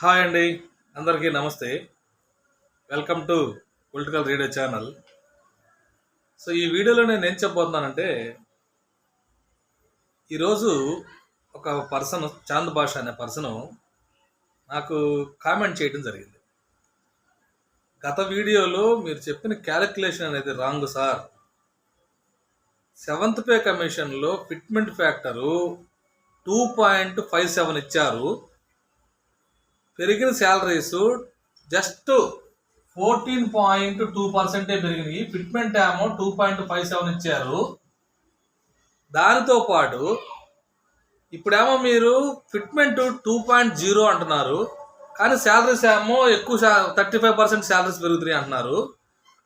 Hi అండి. అందరికీ నమస్తే. Welcome to political radio channel. So ఈ వీడియోలో నేను ఏం చెప్పబోతున్నానంటే ఈరోజు ఒక పర్సన్ చాంద్ భాష అనే పర్సను నాకు కామెంట్ చేయడం జరిగింది. గత వీడియోలో మీరు చెప్పిన క్యాలిక్యులేషన్ అనేది రాంగ్ సార్. సెవెంత్ పే కమిషన్లో fitment factor two point five seven ఇచ్చారు. పెరిగిన salaries just fourteen point two పర్సెంటే పెరిగినాయి ఫిట్మెంట్ ఏమో టూ పాయింట్ ఫైవ్ సెవెన్ ఇచ్చారు. దానితో పాటు ఇప్పుడేమో మీరు ఫిట్మెంట్ టూ పాయింట్ జీరో అంటున్నారు. కానీ శాలరీస్ ఏమో ఎక్కువ థర్టీ ఫైవ్ పర్సెంట్ శాలరీస్ పెరుగుతున్నాయి అంటున్నారు.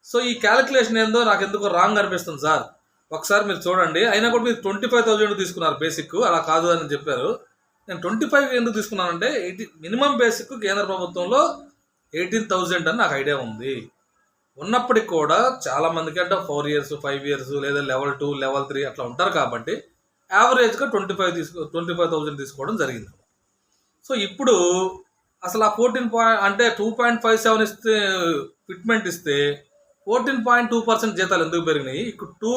సో ఈ క్యాలిక్యులేషన్ ఏందో నాకు ఎందుకో రాంగ్ అనిపిస్తుంది సార్. ఒకసారి మీరు చూడండి. అయినా కూడా మీరు ట్వంటీ ఫైవ్ థౌజండ్ తీసుకున్నారు బేసిక్ అలా కాదు అని చెప్పారు. నేను ట్వంటీ ఫైవ్ ఎందుకు తీసుకున్నానంటే ఎయిటీ మినిమం బేసిక్ కేంద్ర ప్రభుత్వంలో ఎయిటీన్ థౌజండ్ అని నాకు ఐడియా ఉంది. ఉన్నప్పటికి కూడా చాలా మందికి అంటే ఫోర్ ఇయర్స్ ఫైవ్ ఇయర్స్ లేదా లెవెల్ టూ లెవెల్ త్రీ అట్లా ఉంటారు కాబట్టి యావరేజ్గా ట్వంటీ ఫైవ్ తీసుకో ట్వంటీ ఫైవ్ థౌజండ్ తీసుకోవడం జరిగింది. సో ఇప్పుడు అసలు ఆ ఫోర్టీన్ పాయింట్ అంటే టూ పాయింట్ ఫైవ్ సెవెన్ ఇస్తే ఫిట్మెంట్ ఇస్తే ఫోర్టీన్ పాయింట్ టూ పర్సెంట్ జీతాలు ఎందుకు పెరిగినాయి? ఇప్పుడు టూ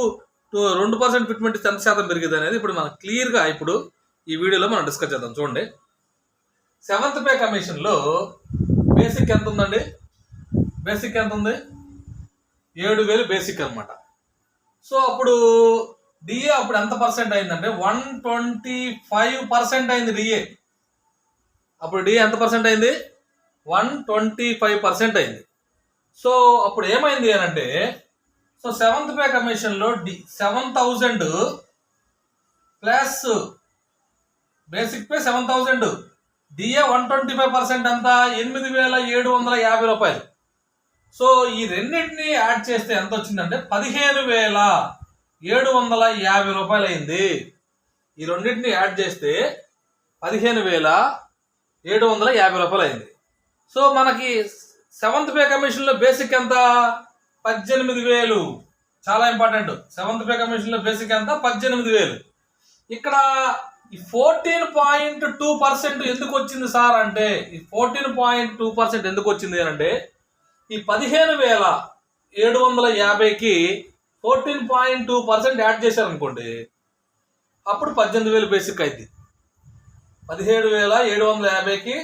టూ రెండు పర్సెంట్ ఫిట్మెంట్ ఇస్తే ఎంత శాతం పెరిగింది అనేది ఇప్పుడు మనం క్లియర్గా ఇప్పుడు ఈ వీడియోలో మనం డిస్కస్ చేద్దాం. చూడండి. సెవెంత్ పే కమిషన్లో బేసిక్ ఎంత ఉందండి బేసిక్ ఎంత ఉంది ఏడు వేలు బేసిక్ అనమాట సో అప్పుడు డిఏ అప్పుడు ఎంత పర్సెంట్ అయిందంటే వన్ ట్వంటీ ఫైవ్ పర్సెంట్ అయింది డిఏ అప్పుడు డిఏ ఎంత పర్సెంట్ అయింది? వన్ ట్వంటీ ఫైవ్ పర్సెంట్ అయింది. సో అప్పుడు ఏమైంది అని అంటే సో సెవెంత్ పే కమిషన్లో D seven thousand plus basic pay seven thousand DA one twenty five percent అంతా ఎనిమిది వేల ఏడు వందల యాభై రూపాయలు. సో ఈ రెండింటిని యాడ్ చేస్తే ఎంత వచ్చిందంటే పదిహేను వేల ఏడు వందల యాభై రూపాయలు అయింది ఈ రెండింటిని యాడ్ చేస్తే పదిహేను వేల ఏడు వందల యాభై రూపాయలు అయింది సో మనకి సెవెంత్ పే కమిషన్లో బేసిక్ ఎంత? పద్దెనిమిది వేలు. చాలా ఇంపార్టెంట్. సెవెంత్ పే కమిషన్లో బేసిక్ ఎంత? పద్దెనిమిది వేలు. ఇక్కడ ఈ ఫోర్టీన్ పాయింట్ టూ పర్సెంట్ ఎందుకు వచ్చింది సార్ అంటే ఈ ఫోర్టీన్ పాయింట్ టూ పర్సెంట్ ఎందుకు వచ్చింది అంటే ఈ పదిహేను వేల ఏడు వందల యాభైకి fourteen point two percent add చేశారనుకోండి అప్పుడు పద్దెనిమిది వేలు బేసిక్ అయింది పదిహేడు వేల ఏడు వందల యాభైకి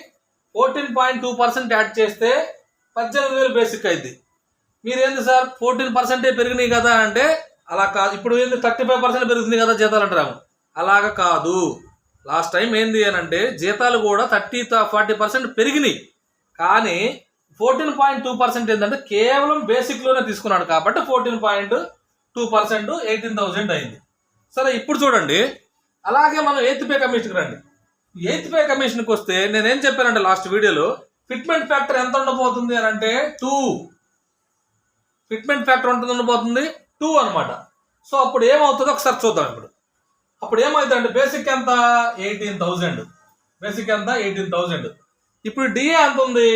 fourteen point two percent add చేస్తే పద్దెనిమిది వేలు బేసిక్ అయింది మీరేంది సార్? ఫోర్టీన్ పర్సెంటే పెరిగినాయి కదా అంటే అలా కాదు. ఇప్పుడు ఏంది? థర్టీ ఫైవ్ పర్సెంట్ పెరుగుతుంది కదా జీతాలు అంటారు అలాగ కాదు. లాస్ట్ టైం ఏంది అని అంటే జీతాలు కూడా థర్టీ ఫార్టీ పర్సెంట్ పెరిగినాయి. కానీ ఫోర్టీన్ పాయింట్ టూ పర్సెంట్ ఏంటంటే కేవలం బేసిక్లోనే తీసుకున్నాడు కాబట్టి fourteen point two percent eighteen thousand అయింది. సరే ఇప్పుడు చూడండి. అలాగే మనం ఎయిత్ పే కమిషన్కి రండి. ఎయిత్ పే కమిషన్కి వస్తే నేనేం చెప్పానంటే లాస్ట్ వీడియోలో ఫిట్మెంట్ ఫ్యాక్టర్ ఎంత ఉండబోతుంది అని అంటే టూ. ఫిట్మెంట్ ఫ్యాక్టర్ ఎంత ఉండబోతుంది? టూ అనమాట సో అప్పుడు ఏమవుతుందో ఒకసారి చూద్దాం ఇప్పుడు. అప్పుడు ఏమవుతుందంటే బేసిక్ ఎంత? ఎయిటీన్ థౌజండ్ బేసిక్ ఎంత? ఎయిటీన్ థౌజండ్ ఇప్పుడు డిఏ ఎంత ఉంది?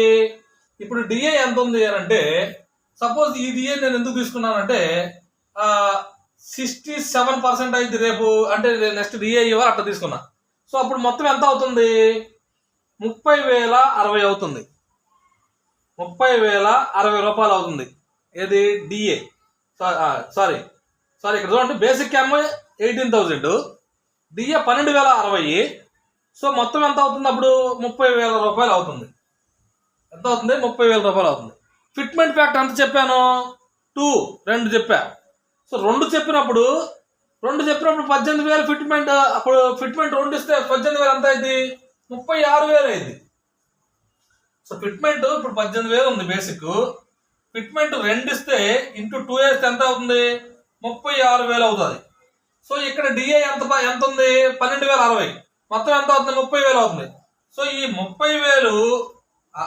ఇప్పుడు డిఏ ఎంత ఉంది అని అంటే సపోజ్ ఈ డిఏ నేను ఎందుకు తీసుకున్నానంటే సిక్స్టీ సెవెన్ పర్సెంట్ అయింది రేపు అంటే నెక్స్ట్ డిఏ ఇవ్వాలి అట్లా తీసుకున్నా. సో అప్పుడు మొత్తం ఎంత అవుతుంది? ముప్పై వేల అరవై అవుతుంది. ముప్పై వేల అరవై రూపాయలు అవుతుంది. ఏది? డిఏ సారీ సారీ ఇక్కడ చూడండి. బేసిక్ ఏమో ఎయిటీన్ థౌజండ్ డిఏ పన్నెండు వేల అరవై. సో మొత్తం ఎంత అవుతుంది అప్పుడు? ముప్పై వేల రూపాయలు అవుతుంది. ఎంత అవుతుంది? ముప్పై వేల రూపాయలు అవుతుంది. ఫిట్మెంట్ ఫ్యాక్టర్ ఎంత చెప్పాను? టూ రెండు చెప్పా. సో రెండు చెప్పినప్పుడు రెండు చెప్పినప్పుడు పద్దెనిమిది వేలు ఫిట్మెంట్ అప్పుడు ఫిట్మెంట్ రెండు ఇస్తే పద్దెనిమిది వేలు ఎంత అయింది? ముప్పై ఆరు వేలు అయింది. సో ఫిట్మెంట్ ఇప్పుడు పద్దెనిమిది వేలు ఉంది బేసిక్ ఫిట్మెంట్ రెండు ఇస్తే ఇంటూ టూ ఇయర్స్ ఎంత అవుతుంది? ముప్పై ఆరు వేలు అవుతుంది. సో ఇక్కడ డిఏ ఎంత ప- ఎంత ఉంది? పన్నెండు వేల అరవై. మొత్తం ఎంత అవుతుంది? ముప్పై వేలు అవుతుంది. సో ఈ ముప్పై వేలు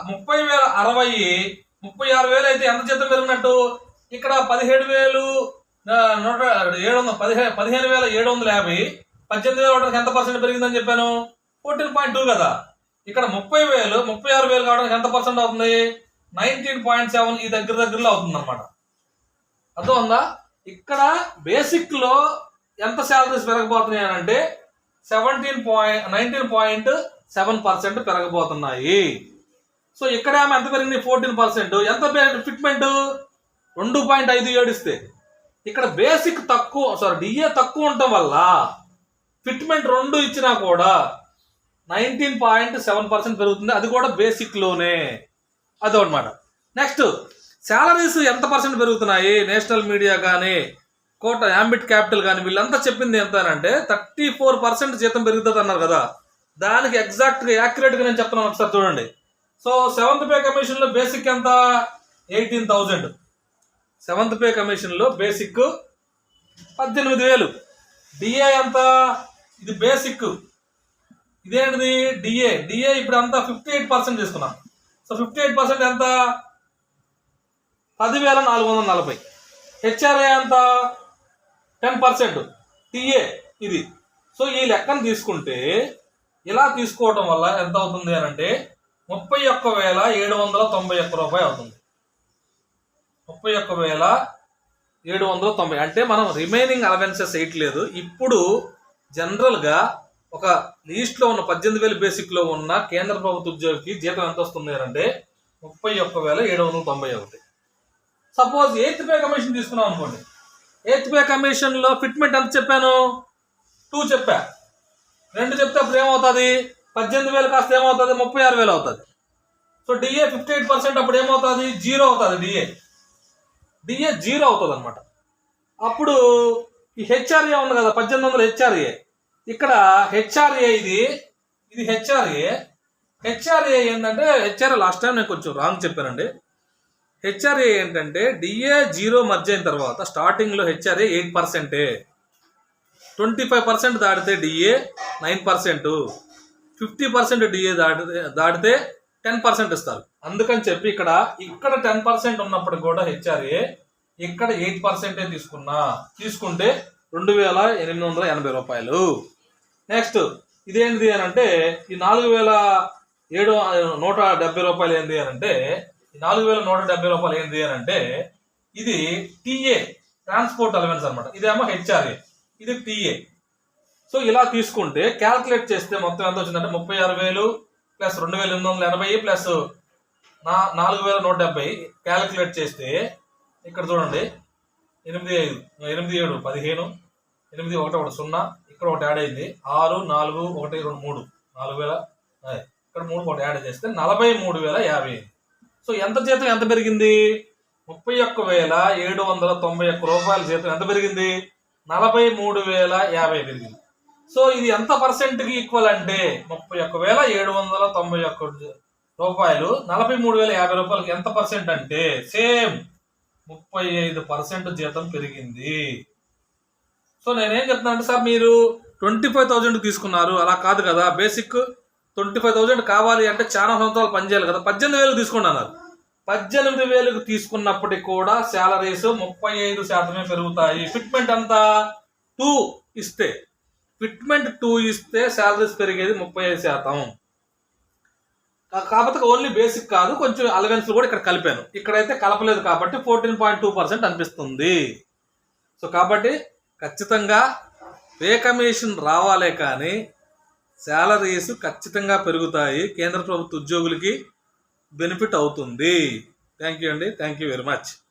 ముప్పై వేల అరవై ముప్పై ఆరు వేలు అయితే ఎంత జీతం పెరిగినట్టు? ఇక్కడ పదిహేడు వేలు నూట ఏడు వందల పదిహేను పదిహేను వేల ఏడు వందల యాభై. పద్దెనిమిది వేల ఒకటికి ఎంత పర్సెంట్ పెరిగిందని చెప్పాను? ఫోర్టీన్ పాయింట్ టూ కదా. ఇక్కడ ముప్పై వేలు ముప్పై ఆరు వేలు కావడానికి ఎంత పర్సెంట్ అవుతుంది? నైన్టీన్ పాయింట్ సెవెన్ ఈ దగ్గర దగ్గరలో అవుతుంది అనమాట అర్థం ఉందా? ఇక్కడ బేసిక్లో ఎంత శాలరీస్ పెరగబోతున్నాయి అని అంటే seventeen point nineteen point seven percent పెరగబోతున్నాయి so ఇక్కడేమో ఎంత పెరిగింది? ఫోర్టీన్ పర్సెంట్ ఎంత ఫిట్మెంట్ రెండు పాయింట్ ఐదు ఏడిస్తే ఇక్కడ బేసిక్ తక్కువ సారీ డిఏ తక్కువ ఉండటం వల్ల ఫిట్మెంట్ రెండు ఇచ్చినా కూడా నైన్టీన్ పాయింట్ సెవెన్ పర్సెంట్ పెరుగుతుంది. అది కూడా బేసిక్లోనే అదనమాట నెక్స్ట్ శాలరీస్ ఎంత పర్సెంట్ పెరుగుతున్నాయి? నేషనల్ మీడియా కానీ కోట యాంబిట్ క్యాపిటల్ కానీ వీళ్ళంతా చెప్పింది ఎంత అంటే థర్టీ ఫోర్ పర్సెంట్ జీతం పెరుగుతుంది అన్నారు కదా. దానికి ఎగ్జాక్ట్గా యాక్యురేట్గా నేను చెప్తున్నాను ఒకసారి చూడండి. సో సెవెంత్ పే కమిషన్లో బేసిక్ ఎంత? Eighteen thousand. సెవెంత్ పే కమిషన్లో బేసిక్ పద్దెనిమిది వేలు. డిఏ ఎంత? ఇది బేసిక్. ఇదేంటిది? డిఏ. డిఏ ఇప్పుడు అంతా ఫిఫ్టీ ఎయిట్ పర్సెంట్ తీసుకున్నాం. సో ఫిఫ్టీ ఎయిట్ పర్సెంట్ ఎంత? పదివేల నాలుగు వందల నలభై. హెచ్ఆర్ఏ ఎంత? టెన్ పర్సెంట్ టిఏ ఇది. సో ఈ లెక్కను తీసుకుంటే ఇలా తీసుకోవటం వల్ల ఎంత అవుతుంది అని అంటే ముప్పై ఒక్క వేల ఏడు వందల తొంభై ఒక్క రూపాయి అవుతుంది. ముప్పై ఒక్క వేల ఏడు వందల తొంభై. అంటే మనం రిమైనింగ్ అలవెన్సెస్ వేయట్లేదు. ఇప్పుడు జనరల్గా ఒక లీస్ట్లో ఉన్న పద్దెనిమిది వేలు బేసిక్లో ఉన్న కేంద్ర ప్రభుత్వ ఉద్యోగికి జీతం ఎంత వస్తుంది అని అంటే ముప్పై ఒక్క వేల ఏడు వందల తొంభై ఒకటి. సపోజ్ ఎయిత్ పే కమిషన్ తీసుకున్నాం అనుకోండి. ఎయిత్ పే కమిషన్లో ఫిట్మెంట్ ఎంత చెప్పాను? టూ చెప్పా. రెండు చెప్తే అప్పుడు ఏమవుతుంది? పద్దెనిమిది వేలు కాస్త ఏమవుతుంది? ముప్పై ఆరు వేలు అవుతుంది. So DA fifty eight percent అప్పుడు ఏమవుతుంది? జీరో అవుతుంది డిఏ డిఏ జీరో అవుతుంది అనమాట అప్పుడు ఈ హెచ్ఆర్ఏ ఉంది కదా పద్దెనిమిది వందల హెచ్ఆర్ఏ ఇక్కడ హెచ్ఆర్ఏ ఇది ఇది హెచ్ఆర్ఏ హెచ్ఆర్ఏ ఏంటంటే హెచ్ఆర్ఏ లాస్ట్ టైం నేను కొంచెం రాంగ్ చెప్పానండి. హెచ్ఆర్ఏ ఏంటంటే డిఏ జీరో మర్జ్ అయిన తర్వాత స్టార్టింగ్లో హెచ్ఆర్ఏ ఎయిట్ పర్సెంటే. ట్వంటీ ఫైవ్ పర్సెంట్ దాటితే DA nine percent. Fifty percent DA దాటితే దాటితే టెన్ పర్సెంట్ ఇస్తారు. అందుకని చెప్పి ఇక్కడ ఇక్కడ టెన్ పర్సెంట్ ఉన్నప్పుడు కూడా హెచ్ఆర్ఏ ఇక్కడ ఎయిట్ పర్సెంటే తీసుకున్నా. తీసుకుంటే రెండు వేల ఎనిమిది వందల ఎనభై రూపాయలు. నెక్స్ట్ ఇదేంటిది అని అంటే ఈ నాలుగు వేల ఏడు నూట డెబ్బై రూపాయలు ఏంది అని అంటే నాలుగు వేల నూట డెబ్బై రూపాయలు ఏంది అని అంటే ఇది టీఏ ట్రాన్స్పోర్ట్ అలవెన్స్ అనమాట ఇదేమో హెచ్ఆర్ఏ. ఇది టీఏ సో ఇలా తీసుకుంటే క్యాల్కులేట్ చేస్తే మొత్తం ఎంత వచ్చిందంటే ముప్పై ఆరు వేలు ప్లస్ రెండు వేల ఎనిమిది వందల ఎనభై ప్లస్ నా నాలుగు వేల నూట డెబ్బై క్యాల్కులేట్ చేస్తే ఇక్కడ చూడండి ఎనిమిది ఐదు ఎనిమిది ఏడు పదిహేను ఎనిమిది ఒకటి ఒకటి సున్నా ఇక్కడ ఒకటి యాడ్ అయింది ఆరు నాలుగు ఒకటి రెండు మూడు నాలుగు వేల ఇక్కడ మూడు ఒకటి యాడ్ చేస్తే నలభై మూడు వేల యాభై అయింది సో ఎంత జీతం ఎంత పెరిగింది? ముప్పై ఒక్క వేల ఏడు వందల తొంభై ఒక్క రూపాయల జీతం ఎంత పెరిగింది? నలభై మూడు వేల యాభై పెరిగింది. సో ఇది ఎంత పర్సెంట్కి ఈక్వల్ అంటే ముప్పై ఒక్క వేల ఏడు వందల తొంభై ఒక్క రూపాయలు నలభై మూడు వేల యాభై రూపాయలకి ఎంత పర్సెంట్ అంటే సేమ్ ముప్పై ఐదు పర్సెంట్ జీతం పెరిగింది. సో నేనేం చెప్తున్నా అంటే సార్ మీరు ట్వంటీ ఫైవ్ థౌజండ్ తీసుకున్నారు అలా కాదు కదా. బేసిక్ ట్వంటీ ఫైవ్ థౌజండ్ కావాలి అంటే చాలా సంవత్సరాలు పనిచేయాలి కదా. పద్దెనిమిది వేలు తీసుకోండి అన్నారు. పద్దెనిమిది వేలకు తీసుకున్నప్పటికి కూడా శాలరీస్ ముప్పై ఐదు శాతమే పెరుగుతాయి. ఫిట్మెంట్ అంతా టూ ఇస్తే ఫిట్మెంట్ టూ ఇస్తే శాలరీస్ పెరిగేది ముప్పై ఐదు శాతం. కాకపోతే ఓన్లీ బేసిక్ కాదు కొంచెం అలవెన్స్లు కూడా ఇక్కడ కలిపాను. ఇక్కడైతే కలపలేదు కాబట్టి ఫోర్టీన్ పాయింట్ టూ పర్సెంట్ అనిపిస్తుంది. సో కాబట్టి ఖచ్చితంగా పే కమిషన్ రావాలే కానీ శాలరీస్ ఖచ్చితంగా పెరుగుతాయి. కేంద్ర ప్రభుత్వ ఉద్యోగులకి బెనిఫిట్ అవుతుంది. థ్యాంక్ యూ అండి. Thank you very much.